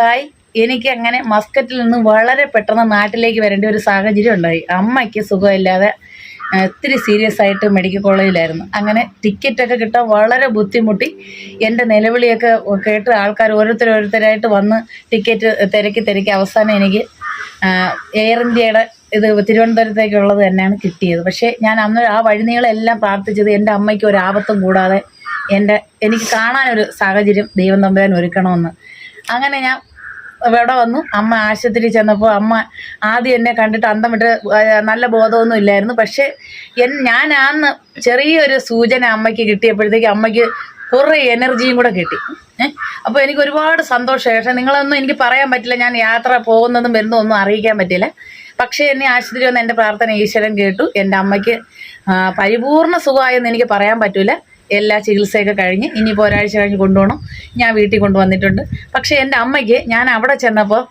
Hi എനിക്ക് അങ്ങനെ മസ്കറ്റിൽ നിന്ന് വളരെ പെട്ടെന്ന് നാട്ടിലേക്ക് വരേണ്ട ഒരു സാഹചര്യം ഉണ്ടായി. അമ്മയ്ക്ക് സുഖമില്ലാതെ ഒത്തിരി സീരിയസ് ആയിട്ട് മെഡിക്കൽ കോളേജിലായിരുന്നു അങ്ങനെ ടിക്കറ്റൊക്കെ കിട്ടാൻ വളരെ ബുദ്ധിമുട്ടി. എന്റെ നിലവിളിയൊക്കെ കേട്ട് ആൾക്കാർ ഓരോരുത്തർ ഓരോരുത്തരായിട്ട് വന്ന് ടിക്കറ്റ് തിരക്കി തിരക്കി അവസാനം എനിക്ക് എയർ ഇന്ത്യയുടെ ഇത് തിരുവനന്തപുരത്തേക്കുള്ളത് തന്നെയാണ് കിട്ടിയത്. പക്ഷേ ഞാൻ അന്ന് ആ വഴിനീളെല്ലാം പ്രാർത്ഥിച്ചത് എന്റെ അമ്മയ്ക്ക് ഒരു ആപത്തും കൂടാതെ എന്റെ എനിക്ക് കാണാനൊരു സാഹചര്യം ദൈവം തമ്പുരാൻ ഒരുക്കണമെന്ന്. അങ്ങനെ ഞാൻ ഇവിടെ വന്നു? അമ്മ ആശുപത്രിയിൽ ചെന്നപ്പോൾ അമ്മ ആദ്യം എന്നെ കണ്ടിട്ട് അന്തം വിട്ട് നല്ല ബോധമൊന്നും ഇല്ലായിരുന്നു. പക്ഷേ എൻ ഞാൻ അന്ന് ചെറിയൊരു സൂചന അമ്മയ്ക്ക് കിട്ടിയപ്പോഴത്തേക്ക് അമ്മയ്ക്ക് കുറേ എനർജിയും കൂടെ കിട്ടി. ഏഹ് അപ്പോൾ എനിക്ക് ഒരുപാട് സന്തോഷമായി പക്ഷേ നിങ്ങളൊന്നും എനിക്ക് പറയാൻ പറ്റില്ല. ഞാൻ യാത്ര പോകുന്നതും വരുന്നതും ഒന്നും അറിയിക്കാൻ പറ്റില്ല. പക്ഷേ എന്നെ ആശുപത്രി വന്ന് എന്റെ പ്രാർത്ഥന ഈശ്വരൻ കേട്ടു. എന്റെ അമ്മയ്ക്ക് പരിപൂർണ സുഖമായെന്ന് എനിക്ക് പറയാൻ പറ്റില്ല എല്ലാ ചികിത്സയൊക്കെ കഴിഞ്ഞ് ഇനിയിപ്പോൾ ഒരാഴ്ച കഴിഞ്ഞ് കൊണ്ടുപോകണം. ഞാൻ വീട്ടിൽ കൊണ്ടുവന്നിട്ടുണ്ട്. പക്ഷേ എന്റെ അമ്മയ്ക്ക് ഞാൻ അവിടെ ചെന്നപ്പോൾ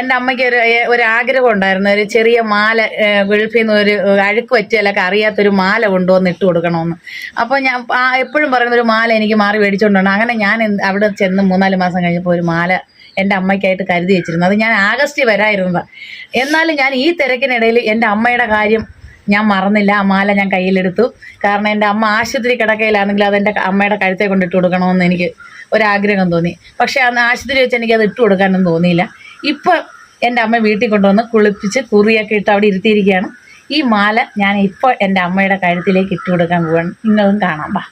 എന്റെ അമ്മയ്ക്ക് ഒരു ഒരു ആഗ്രഹം ഉണ്ടായിരുന്നു. ഒരു ചെറിയ മാല ഗൾഫിൽ നിന്ന് ഒരു അഴുക്ക് പറ്റിയാലൊക്കെ അറിയാത്തൊരു മാല കൊണ്ടുവന്ന് ഇട്ട് കൊടുക്കണമെന്ന്. അപ്പോൾ ഞാൻ എപ്പോഴും പറയുന്ന ഒരു മാല എനിക്ക് മാറി മേടിച്ചുകൊണ്ടാണ് അങ്ങനെ ഞാൻ അവിടെ ചെന്ന് മൂന്നാൽ മാസം കഴിഞ്ഞപ്പോൾ ഒരു മാല എന്റെ അമ്മയ്ക്കായിട്ട് കരുതി വെച്ചിരുന്നു. അത് ഞാൻ ആഗസ്റ്റ് വരായിരുന്നതാണ് എന്നാലും ഞാൻ ഈ തിരക്കിനിടയിൽ എന്റെ അമ്മയുടെ കാര്യം ഞാൻ മറന്നില്ല ആ മാല ഞാൻ കയ്യിലെടുത്തു. കാരണം എന്റെ അമ്മ ആശുപത്രി കിടക്കയിലാണെങ്കിൽ അതെന്റെ അമ്മയുടെ കഴുത്തെ കൊണ്ട് ഇട്ട് കൊടുക്കണമെന്ന് എനിക്ക് ഒരാഗ്രഹം തോന്നി. പക്ഷേ അന്ന് ആശുപത്രി വെച്ച് എനിക്ക് അത് ഇട്ട് കൊടുക്കാനൊന്നും തോന്നിയില്ല. ഇപ്പം എന്റെ അമ്മ വീട്ടിൽ കൊണ്ടുവന്ന് കുളിപ്പിച്ച് കുറിയൊക്കെ ഇട്ട് അവിടെ ഇരുത്തിയിരിക്കുകയാണ്. ഈ മാല ഞാൻ ഇപ്പോൾ എന്റെ അമ്മയുടെ കഴുത്തിലേക്ക് ഇട്ട് കൊടുക്കാൻ പോവാണ്. നിങ്ങളും കാണാം ബാ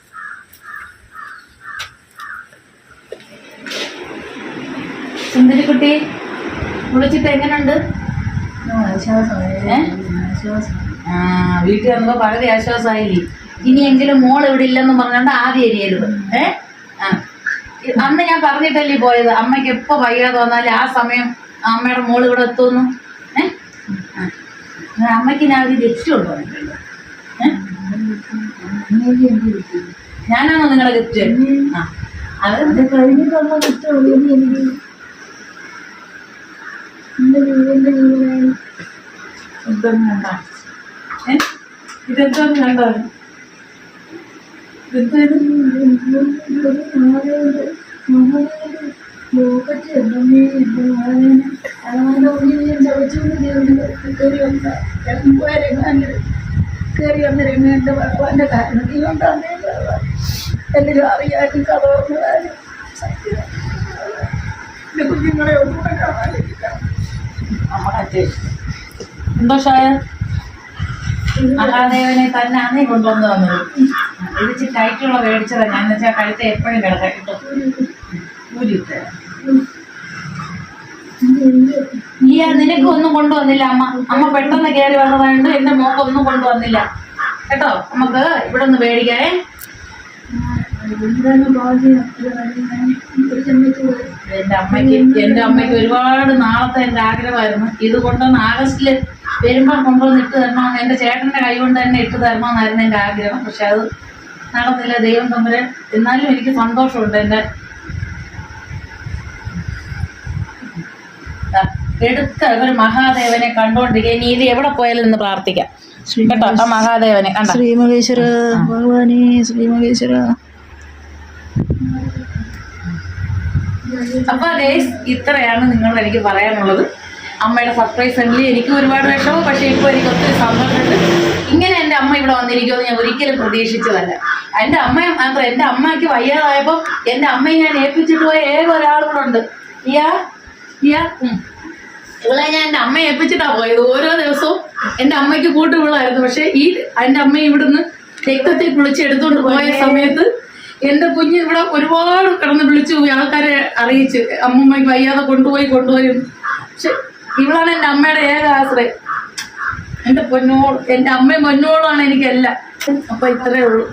സുന്ദരിക്കുട്ടി വിളിച്ചിട്ട് എങ്ങനെയുണ്ട് ഏ? ആ വീട്ടിൽ വന്നപ്പോ വളരെ ആശ്വാസമായില്ലേ ഇനിയെങ്കിലും മോൾ ഇവിടെ ഇല്ലെന്ന് പറഞ്ഞാണ്ട് ആദ്യം എരിയരുത് ഏ? അന്ന് ഞാൻ പറഞ്ഞിട്ടല്ലേ പോയത്? അമ്മയ്ക്ക് എപ്പോൾ വയ്യാതെ വന്നാലും ആ സമയം അമ്മയുടെ മോൾ ഇവിടെ എത്തുമെന്ന്? ഏ? അമ്മയ്ക്ക് ഞാൻ ഒരു ഗിഫ്റ്റ് കൊണ്ടുവന്നിട്ടുണ്ട് ഞാനാണോ നിങ്ങളുടെ ഗിഫ്റ്റ്? ആ. അത് കഴിഞ്ഞിട്ടുള്ള ഗിഫ്റ്റ് എനിക്ക് ജീവനായി ഇതൊന്നും കണ്ട? കയറി വന്ന രംഗാന്റെ ഭഗവാന്റെ കാരണം ദൈവം തന്നെ എല്ലാവരും അറിയാനും എന്റെ കുഞ്ഞുങ്ങളെ ഒന്നുകൂടെ അമ്മ സന്തോഷായ മഹാദേവനെ തന്നെ അന്നേ കൊണ്ടുവന്ന് വന്നത് ഇത് ഇച്ചിരി ടൈറ്റുള്ള മേടിച്ചത്. ഞാൻ വെച്ചാൽ കഴുത്ത് എപ്പോഴും കിടക്കാം കിട്ടും. ഈ നിനക്ക് ഒന്നും കൊണ്ടുവന്നില്ല അമ്മ. അമ്മ പെട്ടെന്ന് കയറി വന്നതുകൊണ്ട് എന്റെ മോക്ക് ഒന്നും കൊണ്ടുവന്നില്ല. കേട്ടോ നമുക്ക് ഇവിടെ ഒന്ന് മേടിക്കാേ എന്താണ് ഭാഗ്യം ഒരു കാര്യം ഞാൻ ഒരു ജന്മത്തിൽ പോയി എന്റെ അമ്മയ്ക്ക് എന്റെ അമ്മയ്ക്ക് ഒരുപാട് നാളത്തെ എന്റെ ആഗ്രഹമായിരുന്നു. ഇത് കൊണ്ടുവന്ന് ആഗസ്റ്റിൽ വരുമ്പോൾ കൊണ്ടുവന്ന് ഇട്ട് തരണം. എന്റെ ചേട്ടന്റെ കൈ കൊണ്ട് തന്നെ ഇട്ട് തരണമെന്നായിരുന്നു എന്റെ ആഗ്രഹം. പക്ഷെ അത് നടന്നില്ല. ദൈവം തമ്മിൽ എന്നാലും എനിക്ക് സന്തോഷമുണ്ട് എന്റെ എടുത്ത ഒരു മഹാദേവനെ കണ്ടോണ്ടിരിക്കുക. ഇനി ഇത് എവിടെ പോയാലും ഇന്ന് പ്രാർത്ഥിക്കാം. കേട്ടോ ആ മഹാദേവനെ കണ്ട? ശ്രീ മഹേശ്വര ഭഗവാനെ ശ്രീ മഹേശ്വര. അപ്പൊ ഗൈസ് ഇത്രയാണ് നിങ്ങളോട് എനിക്ക് പറയാനുള്ളത്. അമ്മയുടെ സർപ്രൈസ് ഉണ്ടെങ്കിൽ എനിക്ക് ഒരുപാട് വിഷമം പക്ഷെ ഇപ്പൊ എനിക്ക് ഒത്തിരി സന്തോഷമുണ്ട്. ഇങ്ങനെ എന്റെ അമ്മ ഇവിടെ വന്നിരിക്കുമെന്ന് ഞാൻ ഒരിക്കലും പ്രതീക്ഷിച്ചതല്ല. എന്റെ അമ്മ മാത്രം എന്റെ അമ്മയ്ക്ക് വയ്യാതായപ്പോൾ എന്റെ അമ്മയെ ഞാൻ ഏൽപ്പിച്ചിട്ട് പോയ ഏക ഒരാളും കൂടെ ഉണ്ട്. ഇയാ ഇയാ. ഇവളെ ഞാൻ എന്റെ അമ്മയെ ഏൽപ്പിച്ചിട്ടാ പോയത് ഓരോ ദിവസവും. എന്റെ അമ്മയ്ക്ക് കൂട്ടുവിളായിരുന്നു പക്ഷെ ഈ എന്റെ അമ്മ ഇവിടുന്ന് രക്തത്തിൽ കുളിച്ച് എടുത്തുകൊണ്ട് പോയ സമയത്ത് എന്റെ കുഞ്ഞ് ഇവിടെ ഒരുപാട് കിടന്ന് വിളിച്ചു പോയി ആൾക്കാരെ അറിയിച്ച്. അമ്മമ്മയ്ക്ക് വയ്യാതെ കൊണ്ടുപോയി കൊണ്ടുപോയി പക്ഷെ ഇവളാണ് എന്റെ അമ്മയുടെ ഏക ആശ്രയം. എന്റെ പൊന്നോൾ എന്റെ അമ്മയും പൊന്നോളാണ് എനിക്കെല്ലാം. അപ്പൊ ഇത്രേ ഉള്ളൂ.